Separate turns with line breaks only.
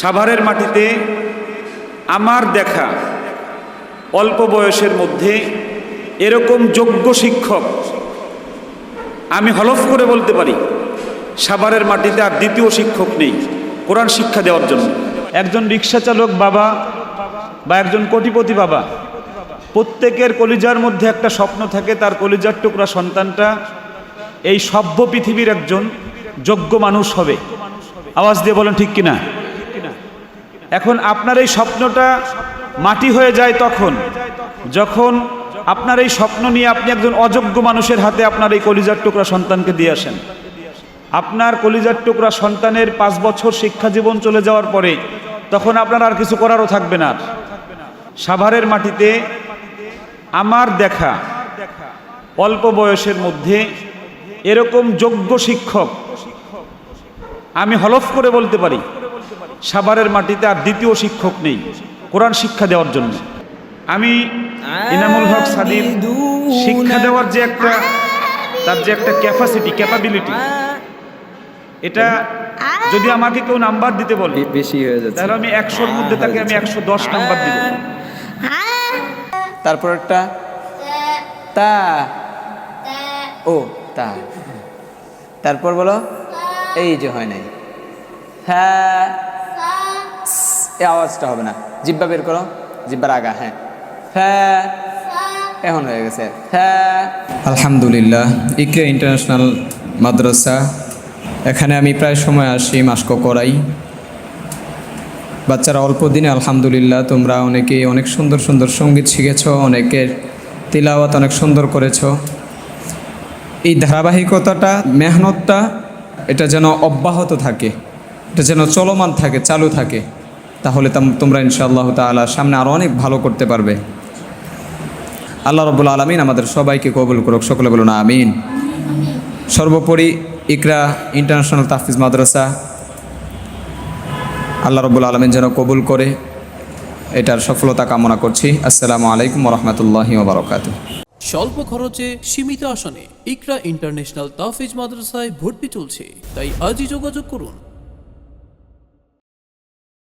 সাভারের মাটিতে আমার দেখা অল্প বয়সের মধ্যে এরকম যোগ্য শিক্ষক আমি হলফ করে বলতে পারি, সাভারের মাটিতে আর দ্বিতীয় শিক্ষক নেই কোরআন শিক্ষা দেওয়ার জন্য। একজন রিক্সা চালক বাবা বা একজন কোটিপতি বাবা, প্রত্যেকের কলিজার মধ্যে একটা স্বপ্ন থাকে, তার কলিজার টুকরা সন্তানটা এই সভ্য পৃথিবীর একজন যোগ্য মানুষ হবে। আওয়াজ দিয়ে বলেন, ঠিক কিনা? এখন আপনার এই স্বপ্নটা মাটি হয়ে যায় তখন। যখন আপনার এই স্বপ্ন নিয়ে আপনি একজন অযোগ্য মানুষের হাতে আপনার এই কলিজার টুকরা সন্তানকে দিয়ে আসেন। আপনার কলিজার টুকরা সন্তানের পাঁচ বছর শিক্ষা জীবন চলে যাওয়ার পরে তখন আপনার আর কিছু করারও থাকবে না। সাভারের মাটিতে আমার দেখা অল্প বয়সের মধ্যে এরকম যোগ্য শিক্ষক আমি হলফ করে বলতে পারি। সাভারের মাটিতে আর দ্বিতীয় শিক্ষক নেই কোরআন শিক্ষা দেওয়ার জন্য। আমি ইনামুল হক সাদির শিক্ষা দেওয়ার যে একটা তার যে একটা ক্যাপাসিটি ক্যাপাবিলিটি এটা যদি আমাকে কেউ নাম্বার দিতে বলে
বেশি হয়ে যাচ্ছে।
তাহলে আমি একশোর মধ্যে তাকে আমি একশো দশ নাম্বার দিব।
তারপর একটা তা ও তা। তারপর বলো এই যে হয় নাই। হ্যাঁ এই আওয়াজটা হবে না। জিব্বা বের করো। জিব্বার আগা হ্যাঁ। হ্যাঁ এখন হয়ে গেছে। হ্যাঁ
আলহামদুলিল্লাহ। ইকরা ইন্টারন্যাশনাল মাদ্রাসা। এখানে আমি প্রায় সময় আসি মাস্ক করাই। বাচ্চারা অল্প দিনে আলহামদুলিল্লাহ তোমরা অনেকেই অনেক সুন্দর সুন্দর সংগীত শিখেছ অনেকের তিলাওয়াত অনেক সুন্দর করেছ। এই ধারাবাহিকতাটা মেহনতটা এটা যেন অব্যাহত থাকে। এটা যেন চলমান থাকে চালু থাকে। তাহলে তোমরা ইনশাআল্লাহ তাআলা সামনে আরও অনেক ভালো করতে পারবে। আল্লাহ রব্বুল আলমিন আমাদের সবাইকে কবুল করুক, সকলে বলুন আমিন। সর্বোপরি ইকরা ইন্টারন্যাশনাল তাফিজ মাদ্রাসা আল্লাহ রব্বুল আলমিন যেন কবুল করে, এটার সফলতা কামনা করছি। আসসালামু আলাইকুম রহমতুল্লাহি ওবরাকাত
স্বল্প খরচে সীমিত আসনে ইকরা ইন্টারন্যাশনাল তাফিজ মাদ্রাসায় ভর্তি চলছে, তাই আজই যোগাযোগ করুন।